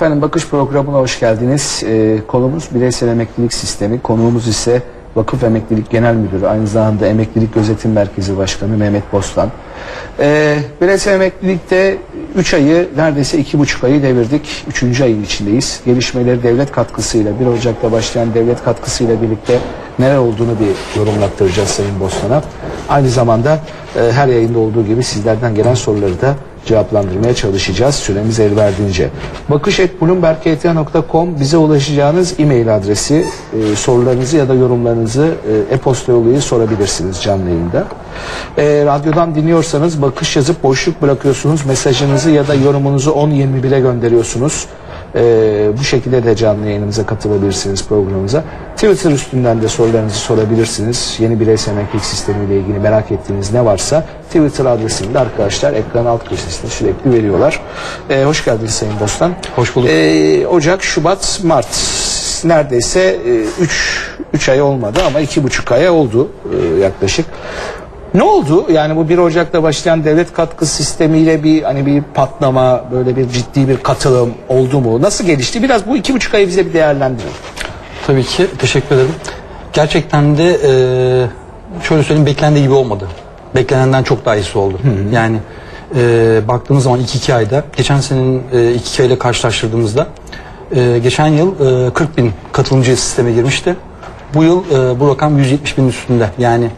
Efendim bakış programına hoş geldiniz. Ee, konumuz bireysel emeklilik sistemi. Konuğumuz ise Vakıf Emeklilik Genel Müdürü, aynı zamanda Emeklilik Gözetim Merkezi Başkanı Mehmet Bostan. Ee, bireysel emeklilikte 3 ayı neredeyse 2,5 ayı devirdik. 3. ayın içindeyiz. Gelişmeleri devlet katkısıyla 1 Ocak'ta başlayan devlet katkısıyla birlikte neler olduğunu bir yorumlattıracağız Sayın Bostan'a. Aynı zamanda e, her yayında olduğu gibi sizlerden gelen soruları da cevaplandırmaya çalışacağız süremiz el verdiğince. bakış.bloomberg.com bize ulaşacağınız e-mail adresi e, sorularınızı ya da yorumlarınızı e, e-posta yoluyla sorabilirsiniz canlı yayında. E, radyodan dinliyorsanız bakış yazıp boşluk bırakıyorsunuz mesajınızı ya da yorumunuzu 10.21'e gönderiyorsunuz. E, bu şekilde de canlı yayınımıza katılabilirsiniz programımıza. Twitter üstünden de sorularınızı sorabilirsiniz. Yeni bireysel emeklilik sistemiyle ilgili merak ettiğiniz ne varsa Twitter adresini de arkadaşlar ekran alt köşesinde sürekli veriyorlar. E, hoş geldiniz Sayın Bostan. Hoş bulduk. E, Ocak, Şubat, Mart neredeyse 3 3 ay olmadı ama iki buçuk aya oldu e, yaklaşık. Ne oldu? Yani bu 1 Ocak'ta başlayan devlet katkı sistemiyle bir hani bir patlama, böyle bir ciddi bir katılım oldu mu? Nasıl gelişti? Biraz bu iki buçuk ayı bize bir değerlendirin. Tabii ki teşekkür ederim. Gerçekten de e, şöyle söyleyeyim beklendiği gibi olmadı. Beklenenden çok daha iyisi oldu. Yani e, baktığımız zaman 2-2 ayda geçen senenin e, 2-2 ayla karşılaştırdığımızda e, geçen yıl e, 40 bin katılımcı sisteme girmişti. Bu yıl e, bu rakam 170 bin üstünde. Yani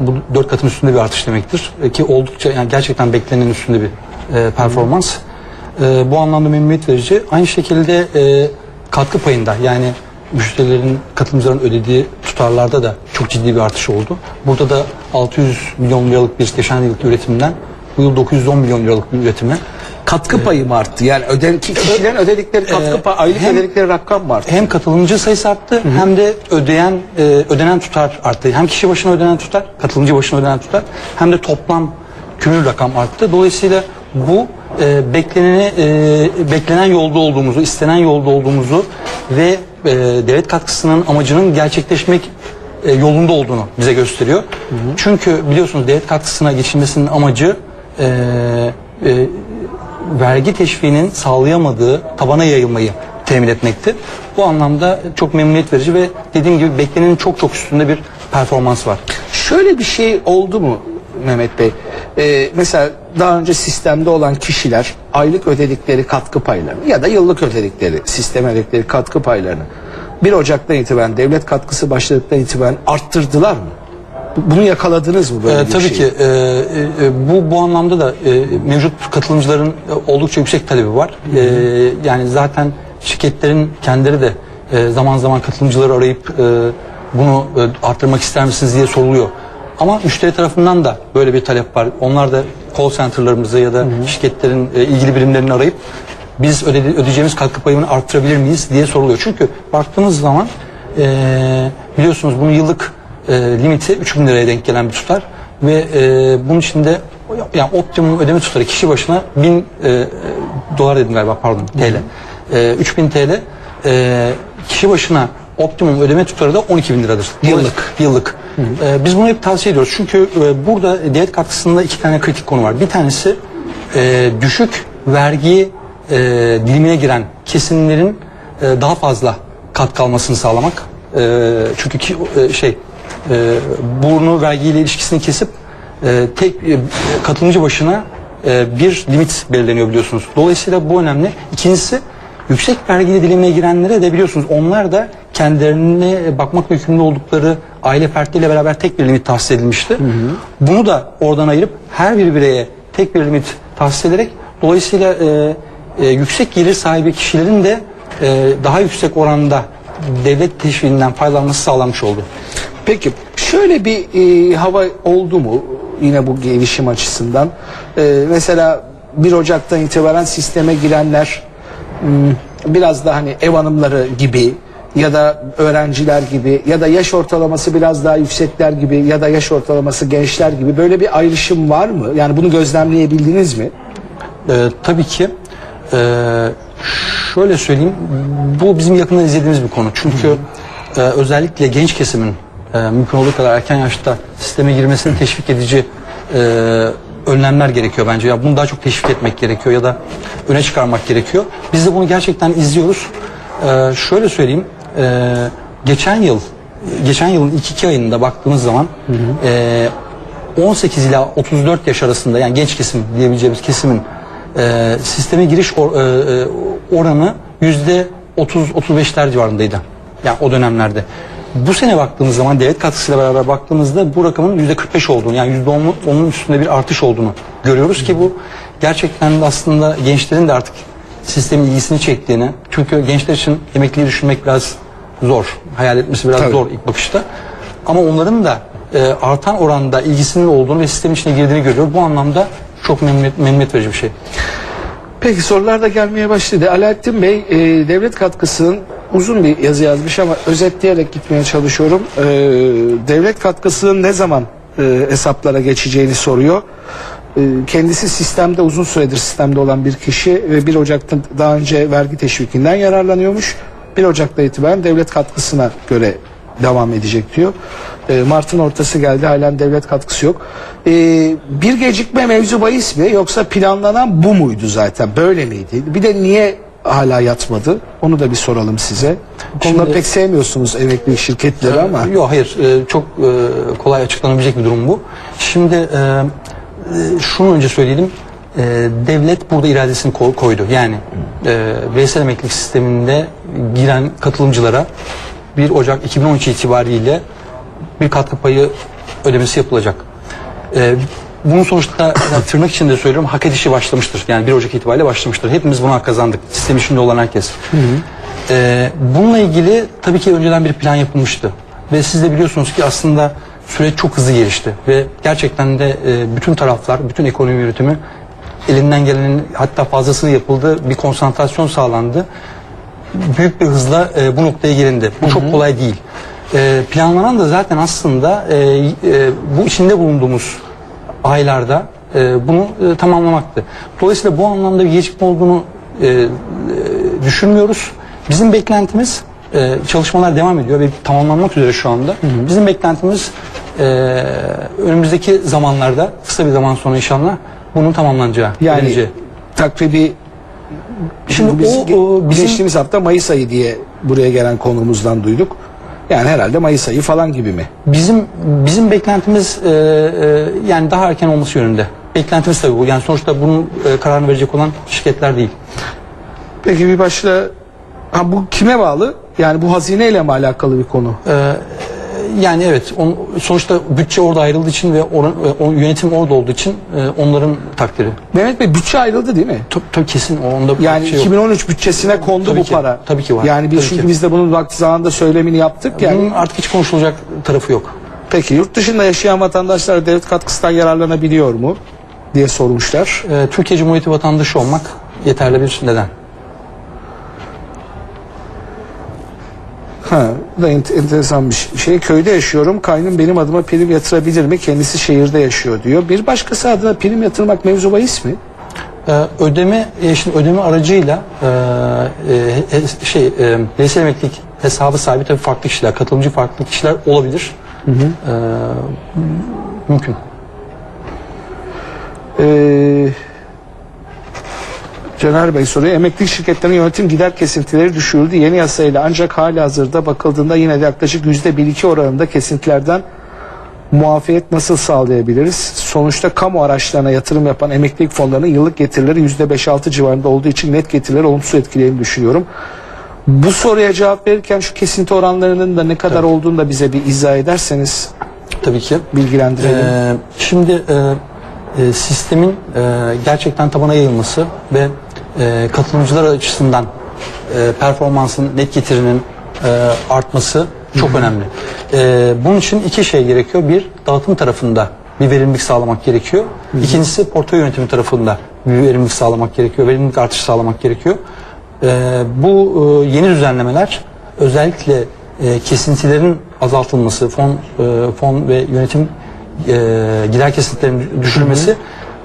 bu 4 katın üstünde bir artış demektir. E, ki oldukça yani gerçekten beklenenin üstünde bir e, performans. E, bu anlamda memnuniyet verici. Aynı şekilde e, katkı payında yani müşterilerin, katılımcıların ödediği tutarlarda da çok ciddi bir artış oldu. Burada da 600 milyon liralık bir geçen yılki üretimden bu yıl 910 milyon liralık bir üretime Katkı payı mı arttı? Yani öden, ki- kişilerin ödedikleri katkı payı, aylık hem- ödedikleri rakam mı arttı? hem katılımcı sayısı arttı hem de ödeyen e, ödenen tutar arttı. Hem kişi başına ödenen tutar, katılımcı başına ödenen tutar hem de toplam kümül rakam arttı. Dolayısıyla bu e, bekleneni e, beklenen yolda olduğumuzu, istenen yolda olduğumuzu ve e, devlet katkısının amacının gerçekleşmek e, yolunda olduğunu bize gösteriyor. Çünkü biliyorsunuz devlet katkısına geçilmesinin amacı e, e, vergi teşviğinin sağlayamadığı tabana yayılmayı temin etmekti. Bu anlamda çok memnuniyet verici ve dediğim gibi beklenenin çok çok üstünde bir performans var. Şöyle bir şey oldu mu Mehmet Bey? Ee, mesela daha önce sistemde olan kişiler aylık ödedikleri katkı paylarını ya da yıllık ödedikleri, sisteme ödedikleri katkı paylarını 1 Ocak'tan itibaren devlet katkısı başladıktan itibaren arttırdılar mı? Bu- Bunu yakaladınız mı böyle Ee, bir tabii şeyi? ki e, e, bu bu anlamda da e, mevcut katılımcıların e, oldukça yüksek talebi var. E, yani zaten şirketlerin kendileri de e, zaman zaman katılımcıları arayıp e, bunu e, arttırmak ister misiniz diye soruluyor. Ama müşteri tarafından da böyle bir talep var. Onlar da call center'larımızı ya da şirketlerin e, ilgili birimlerini arayıp biz ödedi, ödeyeceğimiz katkı payını arttırabilir miyiz diye soruluyor. Çünkü baktığınız zaman e, biliyorsunuz bunun yıllık e, limiti 3000 liraya denk gelen bir tutar ve e, bunun içinde yani optimum ödeme tutarı kişi başına 1000 e, dolar dedim galiba pardon TL. E, 3000 TL e, kişi başına optimum ödeme tutarı da 12 bin liradır. Yıllık. Yıllık. E, biz bunu hep tavsiye ediyoruz. Çünkü e, burada devlet katkısında iki tane kritik konu var. Bir tanesi e, düşük vergi e, dilimine giren kesimlerin e, daha fazla katkı almasını sağlamak. E, çünkü ki, e, şey e, burnu vergiyle ilişkisini kesip e, tek e, katılımcı başına e, bir limit belirleniyor biliyorsunuz. Dolayısıyla bu önemli. İkincisi yüksek vergili dilimine girenlere de biliyorsunuz onlar da kendilerine bakmak yükümlü oldukları aile fertleriyle beraber tek bir limit tahsis edilmişti. Bunu da oradan ayırıp her bir bireye tek bir limit tahsis ederek dolayısıyla e, e, yüksek gelir sahibi kişilerin de e, daha yüksek oranda devlet teşviğinden faydalanması sağlanmış oldu. Peki şöyle bir e, hava oldu mu yine bu gelişim açısından? E, mesela 1 Ocak'tan itibaren sisteme girenler hmm, biraz da hani ev hanımları gibi ya da öğrenciler gibi ya da yaş ortalaması biraz daha yüksekler gibi ya da yaş ortalaması gençler gibi böyle bir ayrışım var mı? Yani bunu gözlemleyebildiniz mi? Ee, tabii ki e, şöyle söyleyeyim bu bizim yakından izlediğimiz bir konu çünkü e, özellikle genç kesimin e, mümkün olduğu kadar erken yaşta sisteme girmesini teşvik edici e, önlemler gerekiyor bence. Ya bunu daha çok teşvik etmek gerekiyor ya da öne çıkarmak gerekiyor. Biz de bunu gerçekten izliyoruz. Ee, şöyle söyleyeyim. ee, geçen yıl geçen yılın ilk iki ayında baktığımız zaman ee, 18 ila 34 yaş arasında yani genç kesim diyebileceğimiz kesimin e, sisteme giriş or- e, e, oranı yüzde 30-35'ler civarındaydı. Yani o dönemlerde. Bu sene baktığımız zaman devlet katkısıyla beraber baktığımızda bu rakamın yüzde 45 olduğunu yani yüzde 10'un üstünde bir artış olduğunu görüyoruz ki bu gerçekten de aslında gençlerin de artık sistemin ilgisini çektiğini çünkü gençler için emekliliği düşünmek biraz zor. Hayal etmesi biraz Tabii. zor ilk bakışta. Ama onların da e, artan oranda ilgisinin olduğunu ve sistemin içine girdiğini görüyor. Bu anlamda çok memnuniyet, memnuniyet verici bir şey. Peki sorular da gelmeye başladı. Alaaddin Bey e, devlet katkısının uzun bir yazı yazmış ama özetleyerek gitmeye çalışıyorum. E, devlet katkısının ne zaman e, hesaplara geçeceğini soruyor. E, kendisi sistemde uzun süredir sistemde olan bir kişi ve 1 Ocak'ta daha önce vergi teşvikinden yararlanıyormuş. 1 Ocak'ta itibaren devlet katkısına göre devam edecek diyor. E, Mart'ın ortası geldi halen devlet katkısı yok. E, bir gecikme mevzu bahis mi yoksa planlanan bu muydu zaten böyle miydi? Bir de niye hala yatmadı? Onu da bir soralım size. Konuda Şimdi- pek sevmiyorsunuz emeklilik şirketleri ama. Yok hayır e, çok e, kolay açıklanabilecek bir durum bu. Şimdi e, e, şunu önce söyleyelim. E, devlet burada iradesini ko- koydu. Yani e, bireysel emeklilik sisteminde giren katılımcılara 1 Ocak 2013 itibariyle bir katkı payı ödemesi yapılacak. E, bunun sonuçta yani tırnak içinde söylüyorum hak edişi başlamıştır. Yani 1 Ocak itibariyle başlamıştır. Hepimiz buna hak kazandık. Sistem içinde olan herkes. Ee, bununla ilgili tabii ki önceden bir plan yapılmıştı. Ve siz de biliyorsunuz ki aslında süreç çok hızlı gelişti. Ve gerçekten de e, bütün taraflar, bütün ekonomi yönetimi elinden gelenin hatta fazlasını yapıldı. Bir konsantrasyon sağlandı. Büyük bir hızla e, bu noktaya gelindi. Bu çok kolay değil. E, planlanan da zaten aslında e, e, bu içinde bulunduğumuz aylarda e, bunu e, tamamlamaktı. Dolayısıyla bu anlamda bir gecikme olduğunu e, e, düşünmüyoruz. Bizim beklentimiz e, çalışmalar devam ediyor ve tamamlanmak üzere şu anda. Bizim beklentimiz e, önümüzdeki zamanlarda kısa bir zaman sonra inşallah bunun tamamlanacağı. Yani ödeneceği. takribi Şimdi biz o, bizim geçtiğimiz hafta Mayıs ayı diye buraya gelen konuğumuzdan duyduk. Yani herhalde Mayıs ayı falan gibi mi? Bizim bizim beklentimiz e, e, yani daha erken olması yönünde. Beklentimiz tabii bu. Yani sonuçta bunun e, kararını verecek olan şirketler değil. Peki bir başla ha, bu kime bağlı? Yani bu hazineyle mi alakalı bir konu? E, yani evet on, sonuçta bütçe orada ayrıldığı için ve oran, e, o yönetim orada olduğu için e, onların takdiri. Mehmet Bey bütçe ayrıldı değil mi? Tabii, tabii kesin onda Yani şey yok. 2013 bütçesine kondu Tabii bu ki, para. tabii ki var. Yani biz Tabii çünkü ki. biz de bunun vakti zamanında söylemini yaptık. Yani Bunun artık hiç konuşulacak tarafı yok. peki yurt dışında yaşayan vatandaşlar devlet katkısından yararlanabiliyor mu diye sormuşlar. E, Türkiye Cumhuriyeti vatandaşı olmak yeterli bir neden. Ha, da ent- enteresan bir şey. Köyde yaşıyorum. Kaynım benim adıma prim yatırabilir mi? Kendisi şehirde yaşıyor diyor. Bir başkası adına prim yatırmak mevzu bahis mi? Ee, ödeme e, şimdi ödeme aracıyla e, e, şey e, bireysel emeklilik hesabı sahibi tabii farklı kişiler, katılımcı farklı kişiler olabilir. Ee, mümkün. Ee, Caner Bey soruyor. Emeklilik şirketlerinin yönetim gider kesintileri düşürüldü. Yeni yasayla ancak hala hazırda bakıldığında yine de yaklaşık %1-2 oranında kesintilerden muafiyet nasıl sağlayabiliriz? Sonuçta kamu araçlarına yatırım yapan emeklilik fonlarının yıllık getirileri %5-6 civarında olduğu için net getirileri olumsuz etkileyeni düşünüyorum. Bu soruya cevap verirken şu kesinti oranlarının da ne kadar olduğunu da bize bir izah ederseniz Tabii ki. bilgilendirelim. Ee, şimdi e, e, sistemin e, gerçekten tabana yayılması ve e, katılımcılar açısından e, performansın, net getirinin e, artması çok önemli. E, bunun için iki şey gerekiyor. Bir, dağıtım tarafında bir verimlilik sağlamak gerekiyor. İkincisi, portföy yönetimi tarafında bir verimlilik sağlamak gerekiyor. Verimlilik artışı sağlamak gerekiyor. E, bu e, yeni düzenlemeler özellikle e, kesintilerin azaltılması, fon e, fon ve yönetim e, gider kesintilerinin düşürülmesi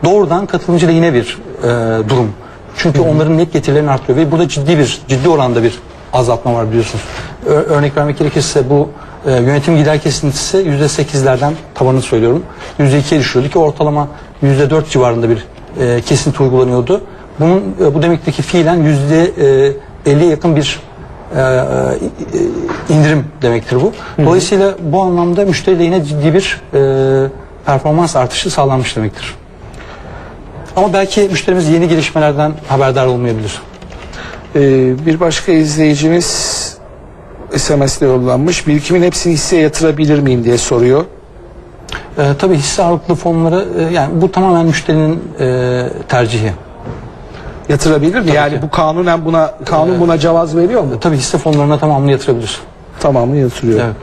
doğrudan katılımcı lehine bir e, durum. Çünkü onların net getirilerini artırıyor ve burada ciddi bir ciddi oranda bir azaltma var biliyorsunuz. Ö- örnek vermek gerekirse bu e, yönetim gider kesintisi %8'lerden tabanını söylüyorum. %2'ye düşüyordu ki ortalama %4 civarında bir e, kesinti uygulanıyordu. Bunun e, bu demektir ki fiilen %50'ye yakın bir e, e, indirim demektir bu. Dolayısıyla bu anlamda müşteride yine ciddi bir e, performans artışı sağlanmış demektir. Ama belki müşterimiz yeni gelişmelerden haberdar olmayabilir. Ee, bir başka izleyicimiz SMS'le yollanmış. Birikimin hepsini hisseye yatırabilir miyim diye soruyor. E, tabii hisse ağırlıklı fonları e, yani bu tamamen müşterinin e, tercihi. Yatırabilir mi? yani ki. bu kanunen buna kanun buna cevaz veriyor mu? Tabii hisse fonlarına tamamını yatırabilir. Tamamı yatırıyor. Evet.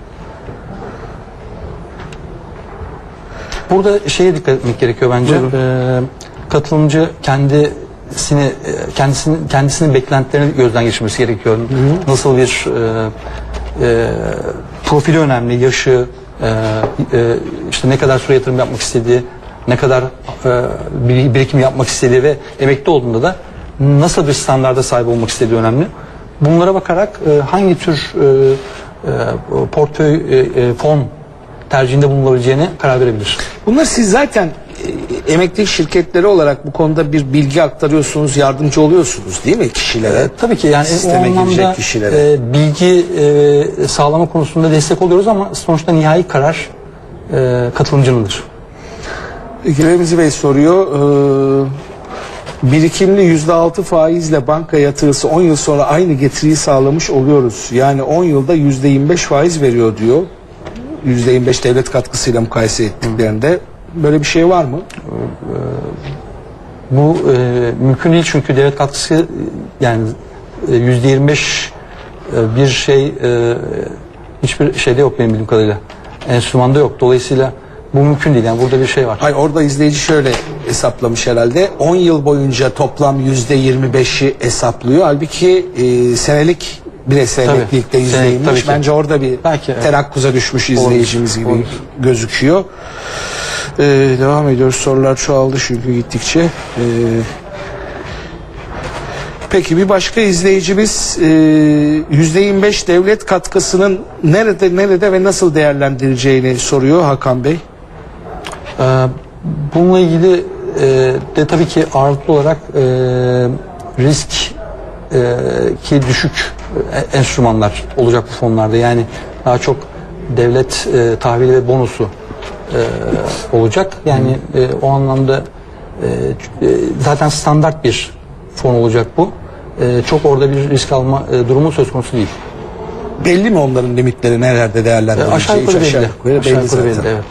Burada şeye dikkat etmek gerekiyor bence. Ee, katılımcı kendisini e, kendisini kendisinin beklentilerini gözden geçirmesi gerekiyor. Nasıl bir e, e, profili önemli, yaşı, e, e, işte ne kadar süre yatırım yapmak istediği, ne kadar e, bir- birikim yapmak istediği ve emekli olduğunda da nasıl bir standarda sahip olmak istediği önemli. Bunlara bakarak e, hangi tür e, e, portföy e, e, fon tercihinde bulunabileceğine karar verebilir. Bunlar siz zaten e, emeklilik şirketleri olarak bu konuda bir bilgi aktarıyorsunuz, yardımcı oluyorsunuz değil mi kişilere? E, tabii ki yani Sisteme o girecek kişilere. e, bilgi e, sağlama konusunda destek oluyoruz ama sonuçta nihai karar e, katılımcınındır. Remzi Bey soruyor. Ee, birikimli yüzde altı faizle banka yatırısı 10 yıl sonra aynı getiriyi sağlamış oluyoruz. Yani 10 yılda yüzde 25 faiz veriyor diyor. Yüzde 25 devlet katkısıyla mukayese ettiklerinde. Böyle bir şey var mı? Bu e, mümkün değil çünkü devlet katkısı e, yani e, yüzde 25 e, bir şey e, hiçbir şeyde yok benim bildiğim kadarıyla. Enstrümanda yok. Dolayısıyla bu mümkün değil. Yani burada bir şey var. Hayır orada izleyici şöyle hesaplamış herhalde. 10 yıl boyunca toplam yüzde 25'i hesaplıyor. Halbuki e, senelik bireysel Tabii. emeklilikte yüzde Senelik, 25. tabii ki. Bence orada bir Belki, evet. terakkuza düşmüş izleyicimiz gibi Olabilir. gözüküyor. Ee, devam ediyoruz. Sorular çoğaldı çünkü gittikçe. Ee, peki bir başka izleyicimiz e, yüzde 25 devlet katkısının nerede nerede ve nasıl değerlendireceğini soruyor Hakan Bey. Ee, bununla ilgili e, de tabii ki ağırlıklı olarak e, risk e, ki düşük e, enstrümanlar olacak bu fonlarda. Yani daha çok devlet e, tahvili ve bonusu e, olacak. Yani e, o anlamda e, e, zaten standart bir fon olacak bu. E, çok orada bir risk alma e, durumu söz konusu değil. Belli mi onların limitleri nerelerde E, değerlendirileceği? aşağı yukarı belli. yukarı Aşağı belli yukarı belli, zaten. evet.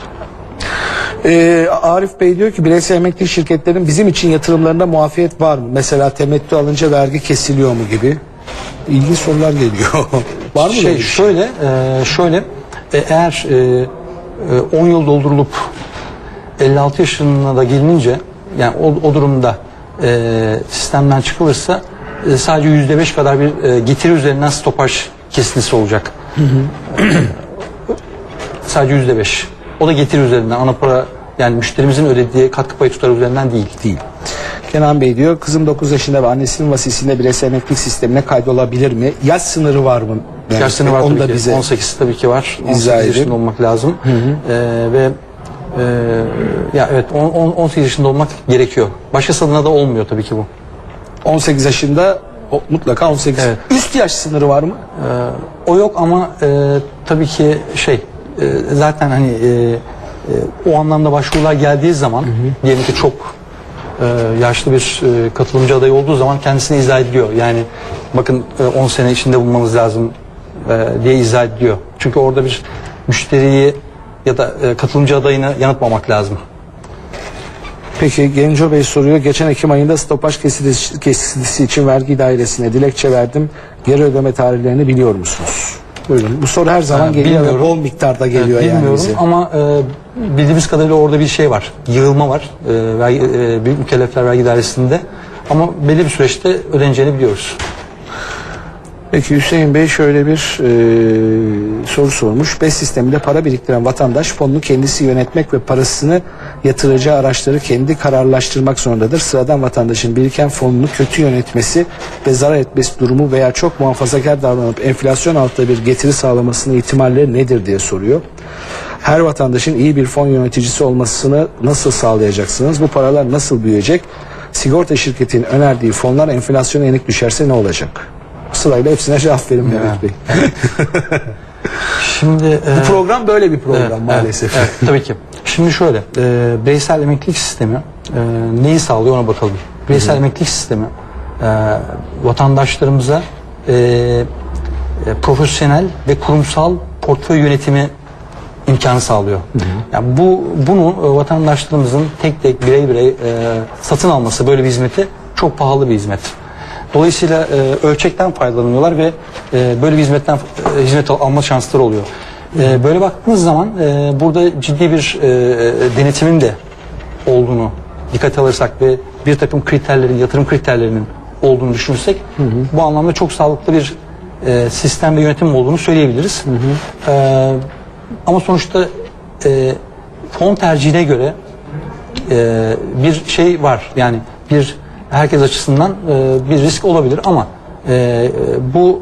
Ee, Arif Bey diyor ki bireysel emeklilik şirketlerin bizim için yatırımlarında muafiyet var mı? Mesela temettü alınca vergi kesiliyor mu gibi? İlginç sorular geliyor. var mı şey, şey? şöyle e, şöyle e, eğer e, e, 10 yıl doldurulup 56 yaşına da gelinince yani o, o durumda e, sistemden çıkılırsa e, sadece yüzde beş kadar bir e, getiri üzerinden stopaj kesintisi olacak. sadece yüzde beş. O da getiri üzerinden ana para yani müşterimizin ödediği katkı payı tutarı üzerinden değil. Değil. Kenan Bey diyor kızım 9 yaşında ve annesinin vasisiyle bireysel emeklilik sistemine kaydolabilir mi? Yaş sınırı var mı? Yani Yaş sınırı var tabii da ki. bize 18 tabii ki var. izah 18 edin. yaşında olmak lazım. Ee, ve e, ya evet on- on- 18 yaşında olmak gerekiyor. Başkası adına da olmuyor tabii ki bu. 18 yaşında o, mutlaka 18. Evet. Üst yaş sınırı var mı? O yok ama e, tabii ki şey e, zaten hani e, e, o anlamda başvurular geldiği zaman diyelim ki çok e, yaşlı bir e, katılımcı adayı olduğu zaman kendisine izah ediliyor. Yani bakın e, 10 sene içinde bulmanız lazım e, diye izah ediliyor. Çünkü orada bir müşteriyi ya da e, katılımcı adayını yanıltmamak lazım. Peki Genco Bey soruyor. Geçen Ekim ayında stopaj kesintisi, kesintisi için vergi dairesine dilekçe verdim. Geri ödeme tarihlerini biliyor musunuz? Buyurun. Bu soru her zaman Ha, geliyor ve bilmiyorum. bol miktarda geliyor Evet, yani bilmiyorum bize. ama e, bildiğimiz kadarıyla orada bir şey var. Yığılma var. E, vergi, e, büyük mükellefler vergi dairesinde. Ama belli bir süreçte ödeneceğini biliyoruz. Peki Hüseyin Bey şöyle bir e, soru sormuş. BES sisteminde para biriktiren vatandaş fonunu kendisi yönetmek ve parasını yatıracağı araçları kendi kararlaştırmak zorundadır. Sıradan vatandaşın biriken fonunu kötü yönetmesi ve zarar etmesi durumu veya çok muhafazakar davranıp enflasyon altında bir getiri sağlamasının ihtimalleri nedir diye soruyor. Her vatandaşın iyi bir fon yöneticisi olmasını nasıl sağlayacaksınız? Bu paralar nasıl büyüyecek? Sigorta şirketinin önerdiği fonlar enflasyona yenik düşerse ne olacak? Sırayla hepsine cevap verin Mehmet Bey. Şimdi e, Bu program böyle bir program Evet, maalesef. Evet, evet, tabii ki. Şimdi şöyle, e, bireysel emeklilik sistemi e, neyi sağlıyor ona bakalım. Bireysel emeklilik sistemi e, vatandaşlarımıza e, e, profesyonel ve kurumsal portföy yönetimi imkanı sağlıyor. Yani bu bunu e, vatandaşlarımızın tek tek birey birey e, satın alması böyle bir hizmeti çok pahalı bir hizmet. Dolayısıyla e, ölçekten faydalanıyorlar ve e, böyle bir hizmetten e, hizmet al- alma şansları oluyor. E, böyle baktığınız zaman e, burada ciddi bir e, denetimin de olduğunu dikkate alırsak ve bir takım kriterlerin, yatırım kriterlerinin olduğunu düşünürsek bu anlamda çok sağlıklı bir e, sistem ve yönetim olduğunu söyleyebiliriz. E, ama sonuçta e, fon tercihine göre e, bir şey var. Yani bir herkes açısından e, bir risk olabilir ama e, bu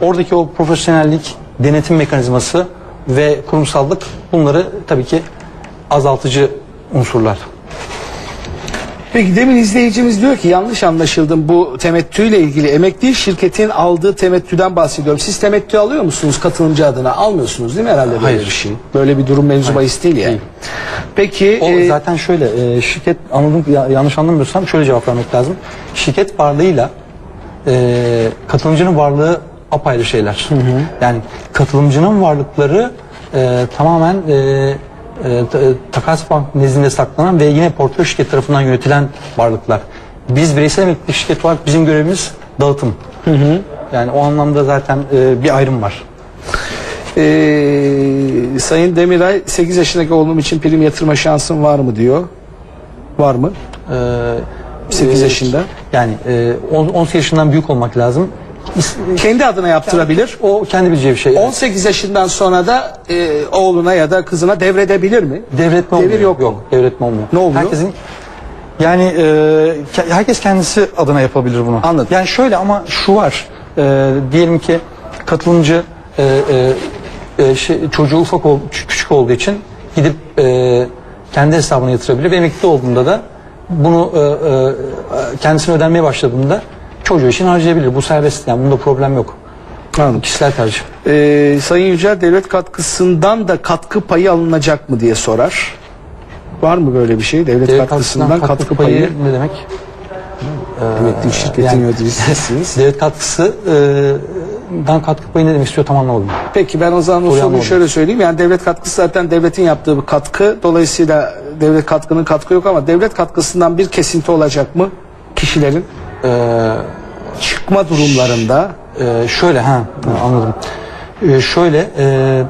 e, oradaki o profesyonellik, denetim mekanizması ve kurumsallık bunları tabii ki azaltıcı unsurlar. Peki demin izleyicimiz diyor ki yanlış anlaşıldım bu temettüyle ilgili emekli şirketin aldığı temettüden bahsediyorum. Siz temettü alıyor musunuz katılımcı adına? Almıyorsunuz değil mi herhalde böyle Hayır. bir şey? Böyle bir durum mevzu bahis değil yani. değil. Peki O e, zaten şöyle e, şirket anladım ya- yanlış anlamıyorsam şöyle cevap vermek lazım. Şirket varlığıyla e, katılımcının varlığı apayrı şeyler. Yani katılımcının varlıkları e, tamamen e, e, ta- takas bank nezdinde saklanan ve yine portföy şirket tarafından yönetilen varlıklar. Biz bireysel emeklilik şirket olarak bizim görevimiz dağıtım. Yani o anlamda zaten e, bir ayrım var. e, Sayın Demiray 8 yaşındaki oğlum için prim yatırma şansın var mı diyor. Var mı? E, 8 e, yaşında. Yani e, on- 18 yaşından büyük olmak lazım. Kendi adına yaptırabilir. O kendi bileceği bir şey. 18 yaşından sonra da e, oğluna ya da kızına devredebilir mi? Devretme Devir olmuyor. yok mu? Yok, devretme olmuyor. Ne oluyor? Herkesin yani e, ke- herkes kendisi adına yapabilir bunu. Anladım. Yani şöyle ama şu var. E, diyelim ki katılımcı e, e, e, şey, çocuğu ufak ol, küçük, küçük olduğu için gidip e, kendi hesabına yatırabilir ve emekli olduğunda da bunu e, e, kendisine ödenmeye başladığında çocuğu için harcayabilir. Bu serbest yani bunda problem yok. Anladım. Kişisel tercih. Ee, Sayın Yücel devlet katkısından da katkı payı alınacak mı diye sorar. Var mı böyle bir şey? Devlet, Devlet katkısından katkı, payı, ne demek? emeklilik şirketin yani- yöneticisiniz. Devlet katkısı e, dan katkı payı ne demek istiyor tam anlamadım. Peki ben o zaman o Soruyu şöyle söyleyeyim. Yani devlet katkısı zaten devletin yaptığı bir katkı. Dolayısıyla devlet katkının katkı yok ama devlet katkısından bir kesinti olacak mı kişilerin? Çıkma durumlarında Ee, şöyle ha anladım. Ee, şöyle e,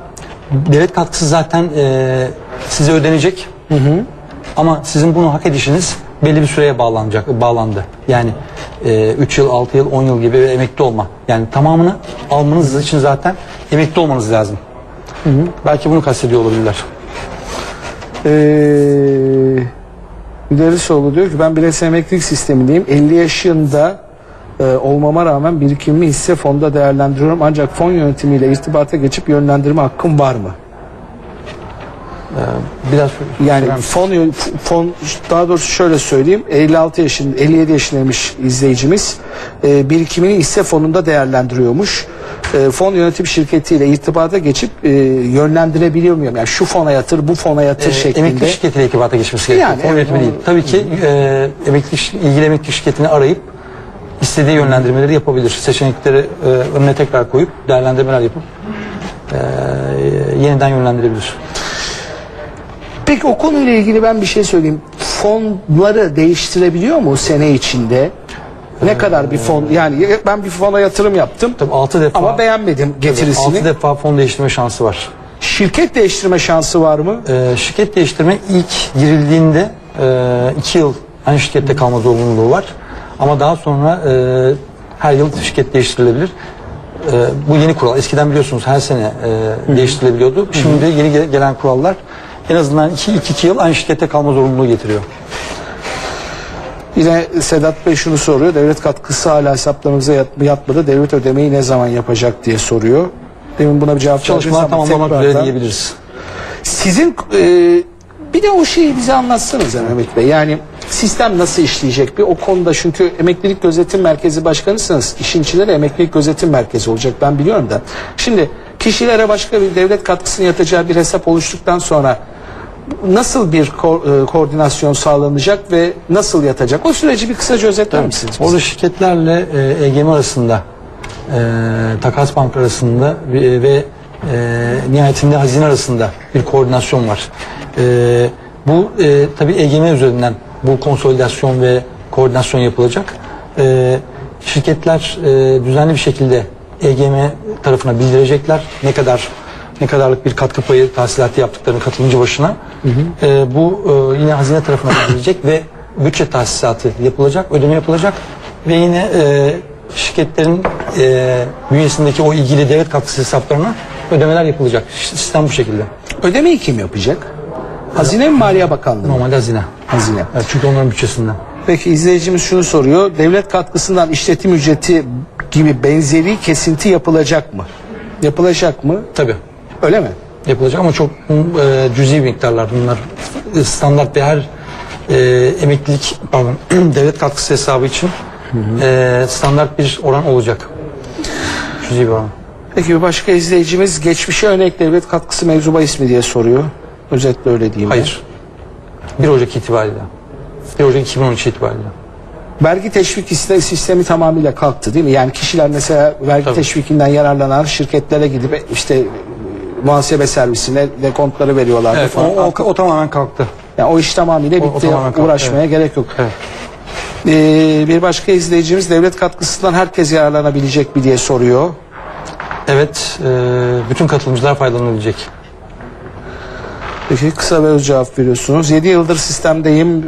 devlet katkısı zaten e, size ödenecek. Ama sizin bunu hak edişiniz belli bir süreye bağlanacak bağlandı. Yani 3 yıl, 6 yıl, 10 yıl gibi emekli olma. Yani tamamını almanız için zaten emekli olmanız lazım. Belki bunu kastediyor olabilirler. Ee, Müderrisoğlu diyor ki ben bireysel emeklilik sistemindeyim. 50 yaşında e, olmama rağmen birikimimi hisse fonda değerlendiriyorum. Ancak fon yönetimiyle irtibata geçip yönlendirme hakkım var mı? Biraz Yani söyler misin? fon fon daha doğrusu şöyle söyleyeyim 56 yaşında 57 yaşındaymış izleyicimiz e, birikimini hisse fonunda değerlendiriyormuş. E, fon yönetim şirketiyle irtibata geçip e, yönlendirebiliyor muyum? Yani şu fona yatır, bu fona yatır Ee, şeklinde. Emekli şirketiyle irtibata geçmesi gerekiyor. Yani, Fon evet, yönetimi değil. onu- Tabii ki e, emekli, şi- ilgili emekli şirketini arayıp istediği yönlendirmeleri yapabilir. Seçenekleri e, önüne tekrar koyup değerlendirmeler yapıp e, yeniden yönlendirebilir. Peki o konuyla ilgili ben bir şey söyleyeyim. Fonları değiştirebiliyor mu sene içinde? Ne kadar bir fon yani ben bir fona yatırım yaptım Tabii 6 defa ama beğenmedim getirisini. 6 defa fon değiştirme şansı var. Şirket değiştirme şansı var mı? E, şirket değiştirme ilk girildiğinde 2 yıl aynı şirkette kalma zorunluluğu var. Ama daha sonra e, her yıl şirket değiştirilebilir. E, bu yeni kural. Eskiden biliyorsunuz her sene e, değiştirilebiliyordu. Şimdi yeni gele- gelen kurallar en azından 2-2 yıl aynı şirkette kalma zorunluluğu getiriyor. Yine Sedat Bey şunu soruyor. Devlet katkısı hala hesaplarımıza yat- yatmadı. Devlet ödemeyi ne zaman yapacak diye soruyor. Demin buna bir cevap Çalışmalar tamamlamak üzere diyebiliriz. Sizin e, bir de o şeyi bize anlatsanız Mehmet Bey. Yani sistem nasıl işleyecek? Bir o konuda çünkü Emeklilik Gözetim Merkezi Başkanısınız. İşin içinde de Emeklilik Gözetim Merkezi olacak ben biliyorum da. Şimdi kişilere başka bir devlet katkısını yatacağı bir hesap oluştuktan sonra nasıl bir ko- e, koordinasyon sağlanacak ve nasıl yatacak? O süreci bir kısaca özetler misiniz? bize? Orada şirketlerle e, EGM arasında, e, takas bank arasında ve, ve e, nihayetinde hazine arasında bir koordinasyon var. E, bu e, tabii EGM üzerinden bu konsolidasyon ve koordinasyon yapılacak. E, şirketler e, düzenli bir şekilde EGM tarafına bildirecekler ne kadar ne kadarlık bir katkı payı tahsilatı yaptıklarını katılımcı başına. E, bu e, yine hazine tarafına bildirilecek ve bütçe tahsisatı yapılacak, ödeme yapılacak ve yine e, şirketlerin e, bünyesindeki o ilgili devlet katkısı hesaplarına ödemeler yapılacak. Sistem bu şekilde. Ödemeyi kim yapacak? Hazine mi Maliye Bakanlığı mı? Normalde hazine. Hazine. Evet, çünkü onların bütçesinden. Peki izleyicimiz şunu soruyor. Devlet katkısından işletim ücreti gibi benzeri kesinti yapılacak mı? Yapılacak mı? Tabii. Öyle mi? yapılacak ama çok e, cüzi miktarlar bunlar e, standart ve her e, emeklilik pardon devlet katkısı hesabı için e, standart bir oran olacak. Cüzi bir oran. Peki bir başka izleyicimiz geçmişe örnek devlet katkısı mevzuba ismi diye soruyor. Özetle öyle diyeyim. ben. Hayır. 1 Ocak itibariyle. 1 Ocak 2013 itibariyle. Vergi teşvik iste- sistemi tamamıyla kalktı değil mi? Yani kişiler mesela vergi teşvikinden yararlanan şirketlere gidip işte muhasebe servisine dekontları veriyorlardı Evet, o, falan. o, o tamamen kalktı. Yani o iş tamamıyla O- o bitti. tamamen kalktı, Uğraşmaya gerek yok. Evet. Ee, bir başka izleyicimiz devlet katkısından herkes yararlanabilecek mi diye soruyor. Evet, e, bütün katılımcılar faydalanabilecek. Peki kısa ve öz cevap veriyorsunuz. 7 yıldır sistemdeyim.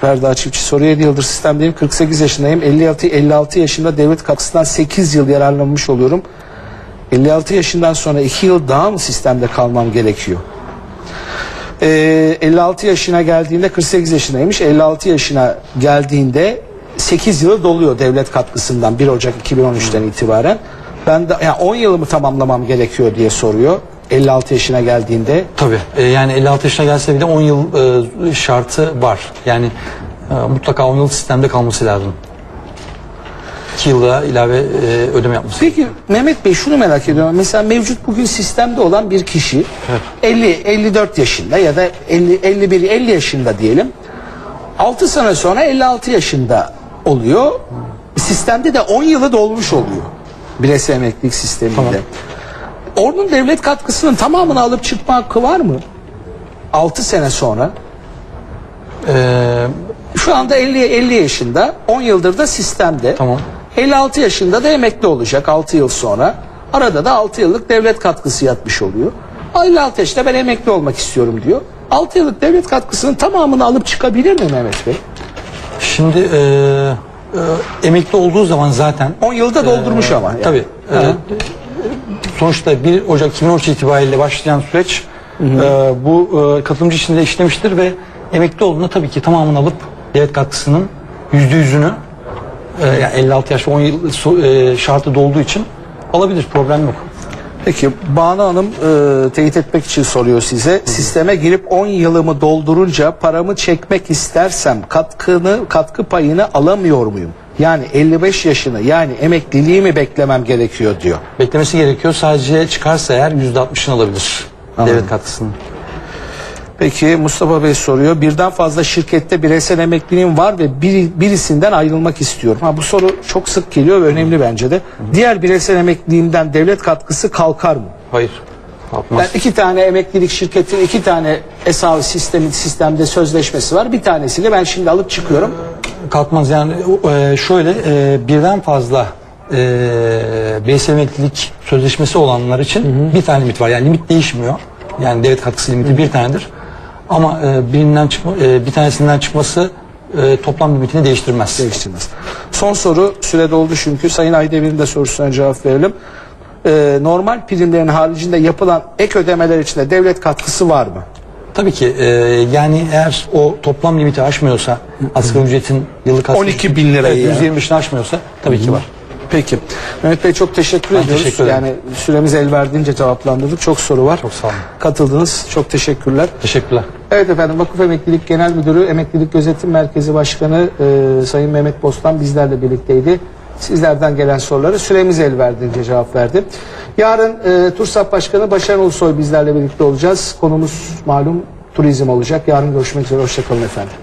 Ferda Çiftçi soruyor. 7 yıldır sistemdeyim. 48 yaşındayım. 56, 56 yaşında devlet katkısından 8 yıl yararlanmış oluyorum. 56 yaşından sonra 2 yıl daha mı sistemde kalmam gerekiyor? Ee, 56 yaşına geldiğinde 48 yaşındaymış. 56 yaşına geldiğinde 8 yılı doluyor devlet katkısından 1 Ocak 2013'ten itibaren. Ben de yani 10 yılımı tamamlamam gerekiyor diye soruyor. 56 yaşına geldiğinde Tabii. E, yani 56 yaşına gelse bile 10 yıl e, şartı var. Yani e, mutlaka 10 yıl sistemde kalması lazım. 2 yılda ilave e, ödeme yapması. Peki Mehmet Bey şunu merak ediyorum. Mesela mevcut bugün sistemde olan bir kişi 50 54 yaşında ya da 50 51 50 yaşında diyelim. 6 sene sonra 56 yaşında oluyor. Sistemde de 10 yılı dolmuş oluyor. Bireysel emeklilik sisteminde. Tamam. Onun devlet katkısının tamamını alıp çıkma hakkı var mı? 6 sene sonra. E, Şu anda 50 50 yaşında, 10 yıldır da sistemde. Tamam. 56 yaşında da emekli olacak 6 yıl sonra. Arada da 6 yıllık devlet katkısı yatmış oluyor. 56 yaşında ben emekli olmak istiyorum diyor. 6 yıllık devlet katkısının tamamını alıp çıkabilir mi Mehmet Bey? Şimdi e, e, emekli olduğu zaman zaten 10 yılda doldurmuş ama. yani. Tabii. E, sonuçta 1 Ocak 2013 itibariyle başlayan süreç e, bu e, katılımcı içinde işlemiştir ve emekli olduğunda tabii ki tamamını alıp devlet katkısının yüzde yüzünü e, yani 56 yaş 10 yıl e, şartı dolduğu için alabilir problem yok. Peki Banu Hanım e, teyit etmek için soruyor size. Sisteme girip 10 yılımı doldurunca paramı çekmek istersem katkını katkı payını alamıyor muyum? Yani 55 yaşını yani emekliliği mi beklemem gerekiyor diyor. Beklemesi gerekiyor. Sadece çıkarsa eğer yüzde 60'ını alabilir. Devlet katkısını. Peki Mustafa Bey soruyor. Birden fazla şirkette bireysel emekliliğim var ve bir, birisinden ayrılmak istiyorum. Ha, bu soru çok sık geliyor ve önemli bence de. Diğer bireysel emekliliğimden devlet katkısı kalkar mı? Hayır. Kalkmaz. Ben iki tane emeklilik şirketin iki tane hesabı sistemi, sistemde sözleşmesi var. Bir tanesini ben şimdi alıp çıkıyorum. Kalkmaz yani e, şöyle e, birden fazla e, bireysel emeklilik sözleşmesi olanlar için bir tane limit var. Yani limit değişmiyor. Yani devlet katkısı limiti bir tanedir. Ama e, birinden çıkma, e, bir tanesinden çıkması e, toplam limitini değiştirmez. Değiştirmez. Son soru süre doldu çünkü Sayın Aydemir'in de sorusuna cevap verelim. Ee, normal primlerin haricinde yapılan ek ödemeler için de devlet katkısı var mı? Tabii ki e, yani eğer o toplam limiti aşmıyorsa asgari ücretin yıllık asgari 12 bin lirayı yani. %25'ini aşmıyorsa tabii ki var. Peki. Mehmet Bey çok teşekkür Ben ediyoruz. teşekkür ederim. yani süremiz el verdiğince cevaplandırdık. Çok soru var. Çok sağ olun. Katıldınız. Çok teşekkürler. Teşekkürler. Evet efendim Vakıf Emeklilik Genel Müdürü Emeklilik Gözetim Merkezi Başkanı e, Sayın Mehmet Bostan bizlerle birlikteydi. Sizlerden gelen soruları süremiz el verdiğince cevap verdi. Yarın e, TURSAP Başkanı Başar Ulusoy bizlerle birlikte olacağız. Konumuz malum turizm olacak. Yarın görüşmek üzere. Hoşçakalın efendim.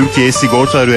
Türkiye Sigorta